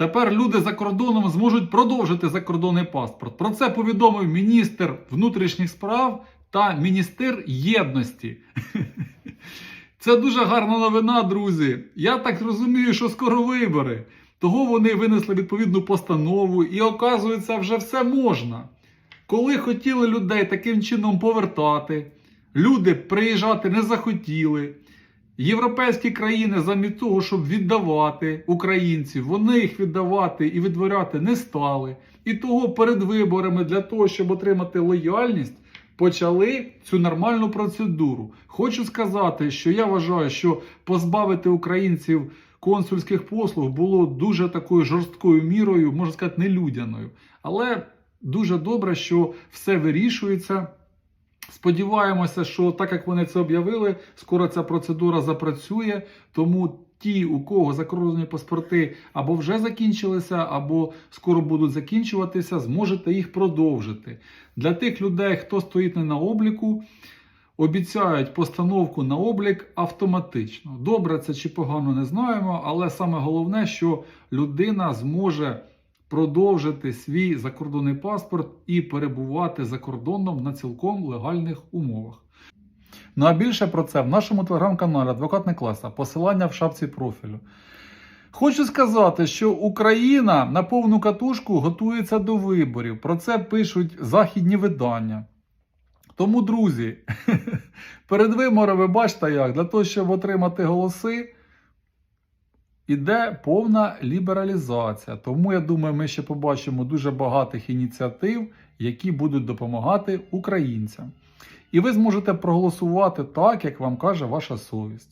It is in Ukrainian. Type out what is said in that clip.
Тепер люди за кордоном зможуть продовжити закордонний паспорт. Про це повідомив міністр внутрішніх справ та міністр єдності. Це дуже гарна новина, друзі. Я так розумію, що скоро вибори. Того вони винесли відповідну постанову і, оказується, вже все можна. Коли хотіли людей таким чином повертати, люди приїжджати не захотіли. Європейські країни, замість того, щоб віддавати українців, вони їх віддавати і відворяти не стали. І того перед виборами для того, щоб отримати лояльність, почали цю нормальну процедуру. Хочу сказати, що я вважаю, що позбавити українців консульських послуг було дуже такою жорсткою мірою, можна сказати, нелюдяною. Але дуже добре, що все вирішується. Сподіваємося, що так як вони це об'явили, скоро ця процедура запрацює. Тому ті, у кого закордонні паспорти або вже закінчилися, або скоро будуть закінчуватися, зможете їх продовжити. Для тих людей, хто стоїть не на обліку, обіцяють постановку на облік автоматично. Добре це чи погано не знаємо, але саме головне, що людина зможе продовжити свій закордонний паспорт і перебувати за кордоном на цілком легальних умовах. Ну а більше про це в нашому телеграм-каналі Адвокат Некласа, посилання в шапці профілю. Хочу сказати, що Україна на повну катушку готується до виборів. Про це пишуть західні видання. Тому, друзі, перед виборами, бачите як, для того, щоб отримати голоси, іде повна лібералізація. Тому я думаю, ми ще побачимо дуже багатих ініціатив, які будуть допомагати українцям. І ви зможете проголосувати так, як вам каже ваша совість.